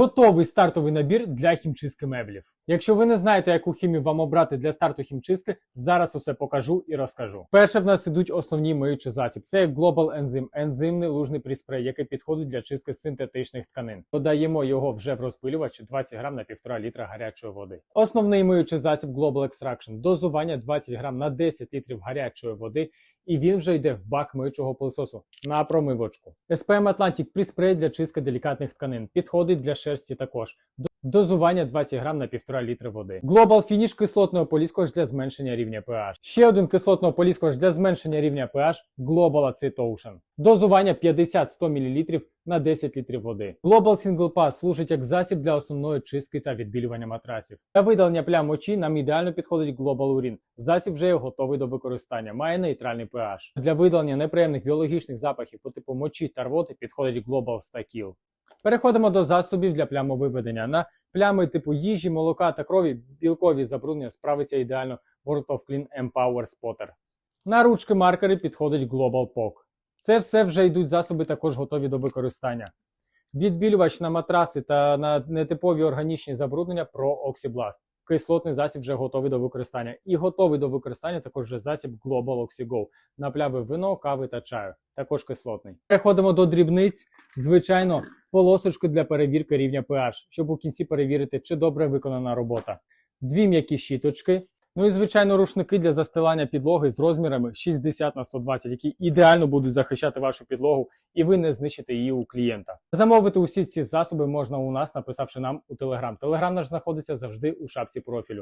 Готовий стартовий набір для хімчистки меблів. Якщо ви не знаєте, яку хімію вам обрати для старту хімчистки, зараз усе покажу і розкажу. Перше в нас ідуть основні миючі засіб. Це Global Enzyme, ензимний лужний пріспрей, який підходить для чистки синтетичних тканин. Додаємо його вже в розпилювач 20 грам на 1,5 літра гарячої води. Основний миючий засіб Global Extraction. Дозування 20 грам на 10 літрів гарячої води, і він вже йде в бак миючого пилососу на промивочку. SPM Atlantic пріспрей для чистки делікатних тканин. Підходить для шерсті також. Дозування 20 грам на 1,5 літри води. Global Finish кислотного поліскувач для зменшення рівня pH. Ще один кислотного поліскувач для зменшення рівня pH Global Acid Ocean. Дозування 50-100 мл на 10 літрів води. Global Single Pass служить як засіб для основної чистки та відбілювання матрасів. Для видалення плям мочі нам ідеально підходить Global Urin. Засіб вже є готовий до використання, має нейтральний pH. Для видалення неприємних біологічних запахів по типу мочі та рвоти підходить Global Stacil. Переходимо до засобів для плямовиведення. На плями типу їжі, молока та крові білкові забруднення справиться ідеально World of Clean Empower Spotter. На ручки маркери підходить Global POC. Це все вже йдуть засоби також готові до використання. Відбілювач на матраси та на нетипові органічні забруднення Pro Oxyblast. Кислотний засіб вже готовий до використання. І готовий до використання також вже засіб Global OxyGo на пляви вино, кави та чаю. Також кислотний. Переходимо до дрібниць. Звичайно, полосочку для перевірки рівня pH, щоб у кінці перевірити, чи добре виконана робота. Дві м'які щіточки. Ну і звичайно, рушники для застилання підлоги з розмірами 60 на 120, які ідеально будуть захищати вашу підлогу, і ви не знищите її у клієнта. Замовити усі ці засоби можна у нас, написавши нам у Telegram. Telegram наш знаходиться завжди у шапці профілю.